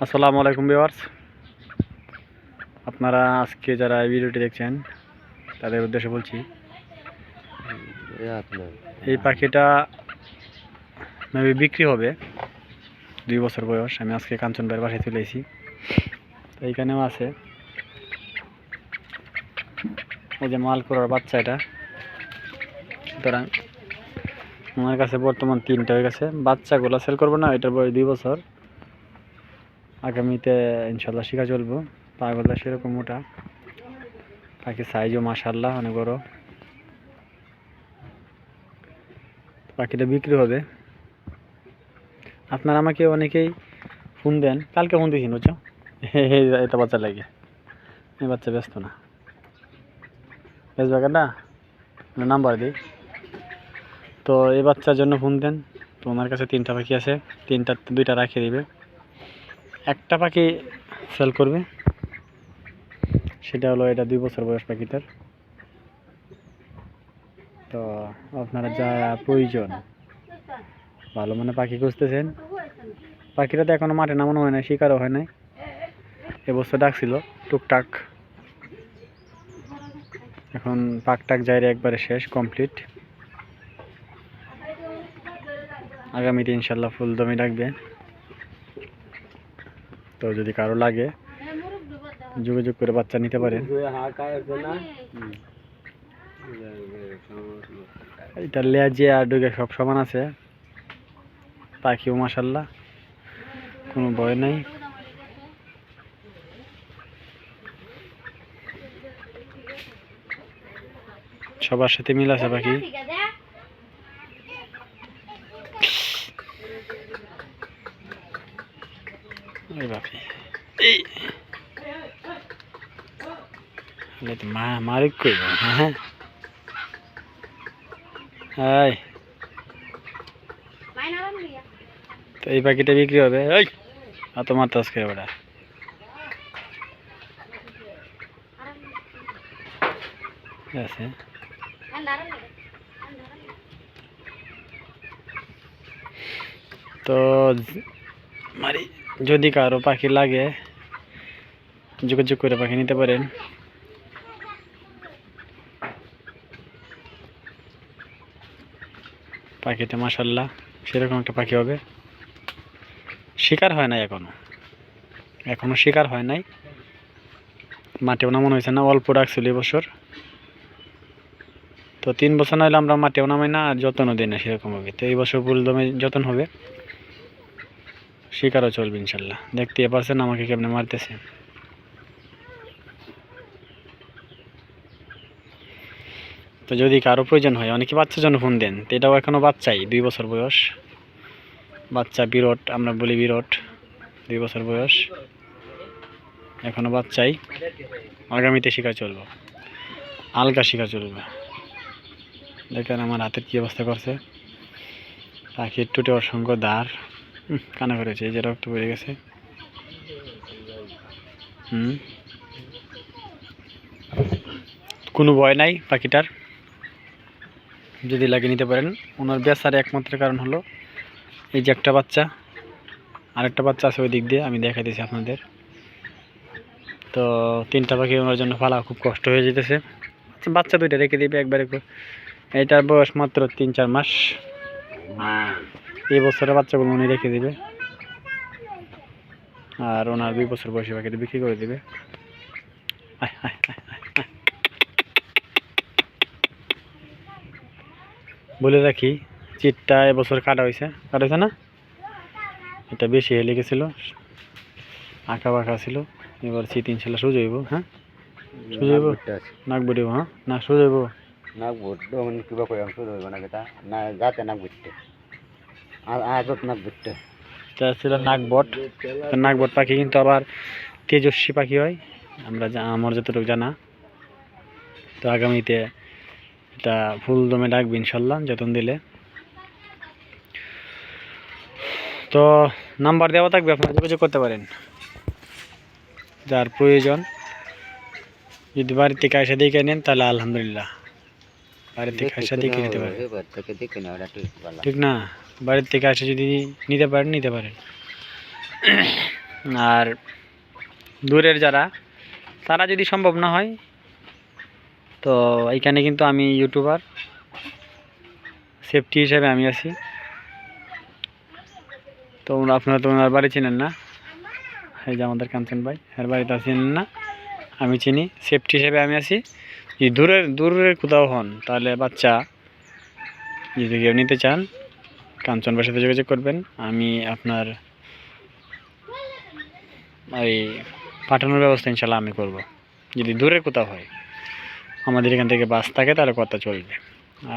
আসসালামু আলাইকুম ভিউয়ার্স। আপনারা আজকে যারা ভিডিওটি দেখছেন, তাদের উদ্দেশ্যে বলছি, এই পাখিটা মেবি বিক্রি হবে, দুই বছর বয়স, আমি আজকে কাঞ্চন ভাইয়ের বাসায় চলে এসেছি। তো এইখানেও আছে। ওই যে মালকুড়ার বাচ্চা এটা। সুতরাং আমার কাছে বর্তমান তিনটা হয়ে গেছে। বাচ্চাগুলো সেল করব না, এটার বয়স দুই বছর। আগামীতে ইনশাল্লাহ শিখা চলবো। পাগলটা সেরকম মোটা। পাখির সাইজও মাসাল্লাহ অনেক বড়। পাখিটা বিক্রি হবে। আপনারা আমাকে অনেকেই ফোন দেন। কালকে ফোন দিয়েছি বুঝছ? এটা বাচ্চা লাগে। এই বাচ্চা ব্যস্ত না। বেচবে না? নাম্বার দিই। তো এই বাচ্চার জন্য ফোন দেন। তো ওনার কাছে তিনটা পাখি আছে। তিনটা, দুইটা রাখিয়ে দিবে। একটা পাখি সেল করবে। সেটা হলো এটা দুই বছর বয়স পাখিটার। তো আপনারা যা প্রয়োজন, ভালো মানে পাখি খুঁজতেছেন। পাখিটা তো এখনও মাঠে নামানো হয় না শিকারও হয় নাই। এবছর ডাকছিল, টুকটাক। এখন পাক টাক যাইরে একবারে শেষ কমপ্লিট আগামীতে ইনশাল্লাহ ফুল দমে ডাকবে। তো যদি কারও লাগে, যোগাযোগ করে বাচ্চা নিতে পারেন। এটা লেজে আর ডুগে সব সমান আছে। পাখিও মাসাল্লাহ কোনো ভয় নাই। সবার সাথে মিল আছে পাখি। এই। মা মারিক কইব হ্যাঁ এই। তো এই পাখিটা বিক্রি হবে। ওই অত মারতাস করে বেটা আছে। তো মারি। যদি কারও পাখি লাগে, যোগাযোগ করে পাখি নিতে পারেন। পাখিতে মাসাল্লাহ সেরকম একটা পাখি হবে। শিকার হয় নাই এখনও। এখনও শিকার হয় নাই। মাটিও নামানো হয়েছে না, অল্প রাখছিল এবছর তো তিন বছর না হলে আমরা মাটিও নামাই না, আর যত্নও দিই না সেরকমভাবে তো এই বছর ফুলদমে যত্ন হবে। শিকারও চলবে ইনশাল্লাহ। দেখতে পারছেন আমাকে কেমনে মারতেছে। তো যদি কারও প্রয়োজন হয়, অনেকে বাচ্চার জন্য ফোন দেন, তো এটাও এখনও বাচ্চাই, দুই বছর বয়স। বাচ্চা বিরট, আমরা বলি বিরট, দুই বছর বয়স। এখনও বাচ্চাই। আগামীতে শিকার চলবো। আলগা শিকার চলবে। দেখেন আমার হাতের কী অবস্থা করছে। পাখির টুটে অসংখ্য দাঁড়। কানা করেছে এই যে রক্ত পড়ে গেছে। হুম। কোনো ভয় নাই পাখিটার। যদি লাগিয়ে নিতে পারেন। ওনার বেচার একমাত্র কারণ হলো এই যে একটা বাচ্চা আরেকটা বাচ্চা আছে ওই দিক দিয়ে আমি দেখাই দিয়েছি আপনাদের। তো তিনটা পাখি ওনার জন্য পালা খুব কষ্ট হয়ে যেতেছে। আচ্ছা, বাচ্চা দুইটা রেখে দিবে একবারে। এইটার বয়স মাত্র তিন চার মাস। এই বছরের বাচ্চাগুলো উনি রেখে দিবে। আর ওনার দুই বছর বয়সী পাখিটা বিক্রি করে দিবে। বলে রাখি চিটটা এবছর কাটা হয়েছে কাটা হয়েছে না? এটা বেশি হেলে গেছিল আঁকা বাঁকা ছিল। এবার চিত ইনশাল্লাহ সোজা হইব হ্যাঁ? সোজা হইব? নাক বডিব হ্যাঁ? না সোজা হইব? নাক ভোট কিবা কয় অংশ ধরবে না কেটা না যাতে নাক ভুটতে আর আজত নাক ভুটতে এটা ছিল নাগবট। তো নাগবট পাখি কিন্তু আবার তেজস্বী পাখি হয়। আমরা আমার যতটুকু জানা। তো আগামীতে এটা ফুল দমে ডাকবে ইনশাল্লাহ, যতন দিলে। তো নাম্বার দেওয়া থাকবে, আপনারা যোগাযোগ করতে পারেন। যার প্রয়োজন, যদি বাড়ি থেকে এসে দেখে নেন, তাহলে আলহামদুলিল্লাহ। বাড়ি থেকে এসে দেখে নিতে পারেন ঠিক না বাড়ির থেকে এসে যদি নিতে পারেন নিতে পারেন। আর দূরের যারা তারা যদি সম্ভব না হয় তো এইখানে কিন্তু আমি ইউটিউবার। সেফটি হিসাবে আমি আছি। তো আপনারা তো ওনার বাড়ি চিনেন না। এই যে আমাদের কাঞ্চন ভাই এর বাড়িটা চিনেন না আমি চিনি। সেফটি হিসেবে আমি আছি। যদি দূরের দূরের কোথাও হন, তাহলে বাচ্চা যদি কেউ নিতে চান, কাঞ্চন ভাইয়ের সাথে যোগাযোগ করবেন। আমি আপনার ওই পাঠানোর ব্যবস্থা ইনশাল্লাহ আমি করব। যদি দূরে কোথাও হয়, আমাদের এখান থেকে বাস থাকে, তাহলে কথা চলবে।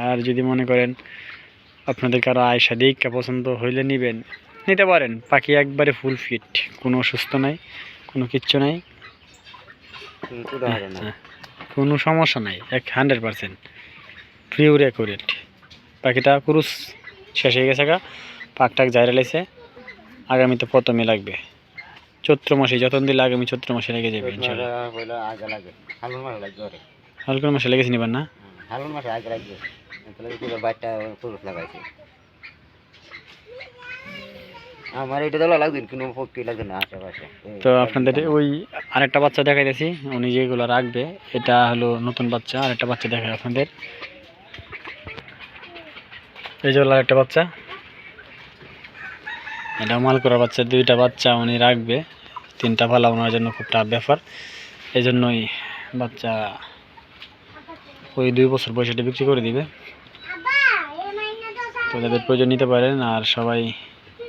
আর যদি মনে করেন আপনাদের কারও আয়সা দিকটা পছন্দ হইলে নেবেন, নিতে পারেন। পাখি একবারে ফুল ফিট কোনো অসুস্থ নাই, কোনো কিচ্ছু নাই কিন্তু দেখা যায় না হ্যাঁ, কোনো সমস্যা নাই এক হান্ড্রেড পারসেন্ট পিওর অ্যাকুরেট পাখিটা ক্রুজ শেষ হয়ে গেছে গা পাক টাক জায়রা লাইছে আগামীতে প্রথমে লাগবে। চৈত্র মাসে যতন দিলে আগামী চৈত্র মাসে লেগে যাবে আগে মাসে লেগেছে নিবার না? হালুন মাসে আগে লাগবে আমার এটা তো লাগবে তো আপনাদের ওই আরেকটা বাচ্চা দেখাইতেছি, উনি যেগুলো রাখবে, এটা হলো নতুন বাচ্চা, আরেকটা বাচ্চা দেখায় আপনাদের। এই যে হলো আরেকটা বাচ্চা। এটা মাল করা বাচ্চা, দুইটা বাচ্চা উনি রাখবে। তিনটা পালা ওনার জন্য খুব টাফ ব্যাপার। এই জন্যই বাচ্চা ওই দুই বছর বয়সে বিক্রি করে দিবে। তো যাদের প্রয়োজন নিতে পারেন, আর সবাই